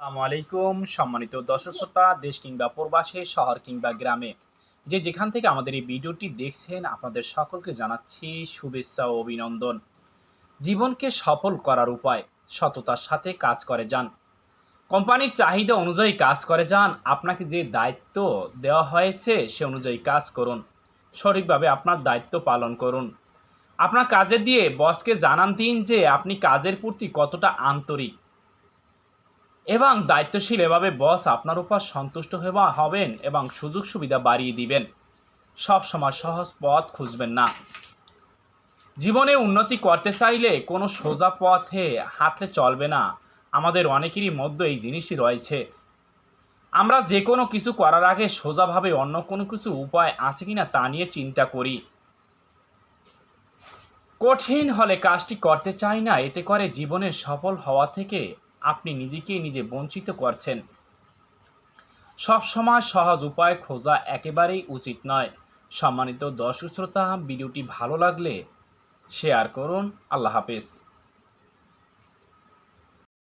আসসালামু আলাইকুম, সম্মানিত দর্শক শ্রোতা, দেশ কিংবা প্রবাসে, শহর কিংবা গ্রামে। যে যেখান থেকে আমাদের এই ভিডিওটি দেখছেন, আপনাদের সকলকে জানাচ্ছি শুভেচ্ছা ও অভিনন্দন। জীবনকে সফল করার উপায়, সততার সাথে কাজ করে যান। কোম্পানির চাহিদা অনুযায়ী কাজ করে যান, আপনাকে যে দায়িত্ব দেওয়া হয়েছে, সে অনুযায়ী কাজ করুন। সঠিকভাবে আপনার দায়িত্ব পালন করুন। আপনার কাজে দিয়ে বসকে জানান দিন যে, আপনি কাজের প্রতি কতটা আন্তরিক। এবং দায়িত্বশীল এভাবে বস আপনার উপর সন্তুষ্ট হওয়া হবেন এবং সুযোগ সুবিধা বাড়িয়ে দিবেন। সব সময় সহজ পথ খুঁজবেন না। জীবনে উন্নতি করতে চাইলে কোনো সোজা পথে হাঁটলে চলবে না। আমাদের অনেকেরই মধ্যে এই জিনিসটি রয়েছে। আমরা যে কোনো কিছু করার আগে সোজাভাবে অন্য কোনো কিছু উপায় আছে কি না তা নিয়ে চিন্তা করি। কঠিন হলে কাজটি করতে চাই না, এতে করে জীবনে সফল হওয়া থেকে আপনি নিজেকে নিজে বঞ্চিত করছেন। সবসময় সহজ উপায় খোঁজা একেবারেই উচিত নয়। সম্মানিত দর্শক শ্রোতা, ভিডিওটি ভালো লাগলে শেয়ার করুন। আল্লাহ হাফেজ।